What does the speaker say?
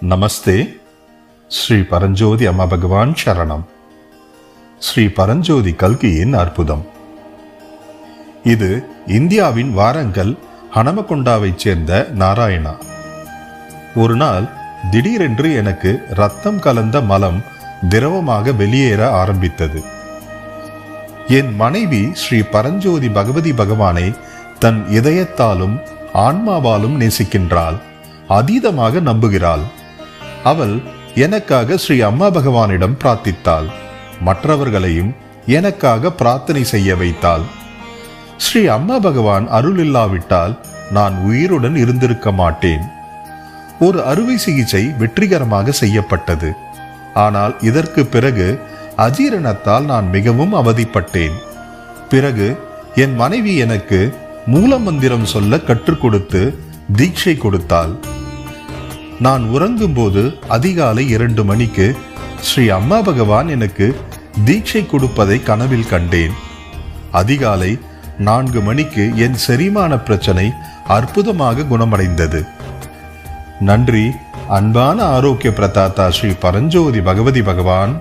நமஸ்தே. ஸ்ரீ பரஞ்சோதி அம்மா பகவான் சரணம். ஸ்ரீ பரஞ்சோதி கல்கியின் அற்புதம். இது இந்தியாவின் வாரங்கல் ஹனமகொண்டாவைச் சேர்ந்த நாராயணா. ஒரு நாள் திடீரென்று எனக்கு ரத்தம் கலந்த மலம் திரவமாக வெளியேற ஆரம்பித்தது. என் மனைவி ஸ்ரீ பரஞ்சோதி பகவதி பகவானை தன் இதயத்தாலும் ஆன்மாவாலும் நேசிக்கின்றாள். அதீதமாக நம்புகிறாள். அவள் எனக்காக ஸ்ரீ அம்மா பகவானிடம் பிரார்த்தித்தாள். மற்றவர்களையும் எனக்காக பிரார்த்தனை செய்ய வைத்தாள். ஸ்ரீ அம்மா பகவான் அருள் இல்லாவிட்டால் நான் உயிருடன் இருந்திருக்க மாட்டேன். ஒரு அறுவை சிகிச்சை வெற்றிகரமாக செய்யப்பட்டது. ஆனால் இதற்கு பிறகு அஜீரணத்தால் நான் மிகவும் அவதிப்பட்டேன். பிறகு என் மனைவி எனக்கு மூலமந்திரம் சொல்ல கற்றுக் கொடுத்து தீட்சை கொடுத்தாள். நான் உறங்கும்போது அதிகாலை இரண்டு மணிக்கு ஸ்ரீ அம்மா பகவான் எனக்கு தீட்சை கொடுப்பதை கனவில் கண்டேன். அதிகாலை நான்கு மணிக்கு என் செரிமான பிரச்சனை அற்புதமாக குணமடைந்தது. நன்றி அன்பான ஆரோக்கிய பிரதாத்தா ஸ்ரீ பரஞ்சோதி பகவதி பகவான்.